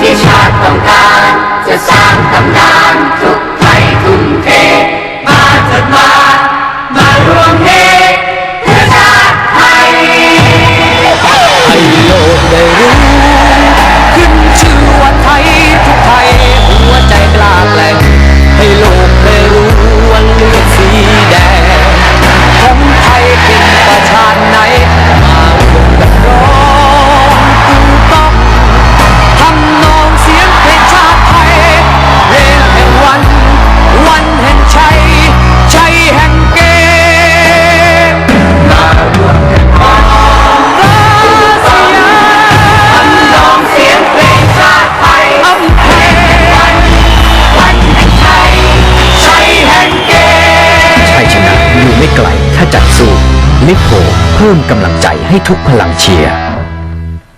ที่ชาติต้องการจะสร้างตำนาน ไกลถ้าจัดสู้ลิโพเพิ่มกำลังใจให้ทุกพลังเชียร์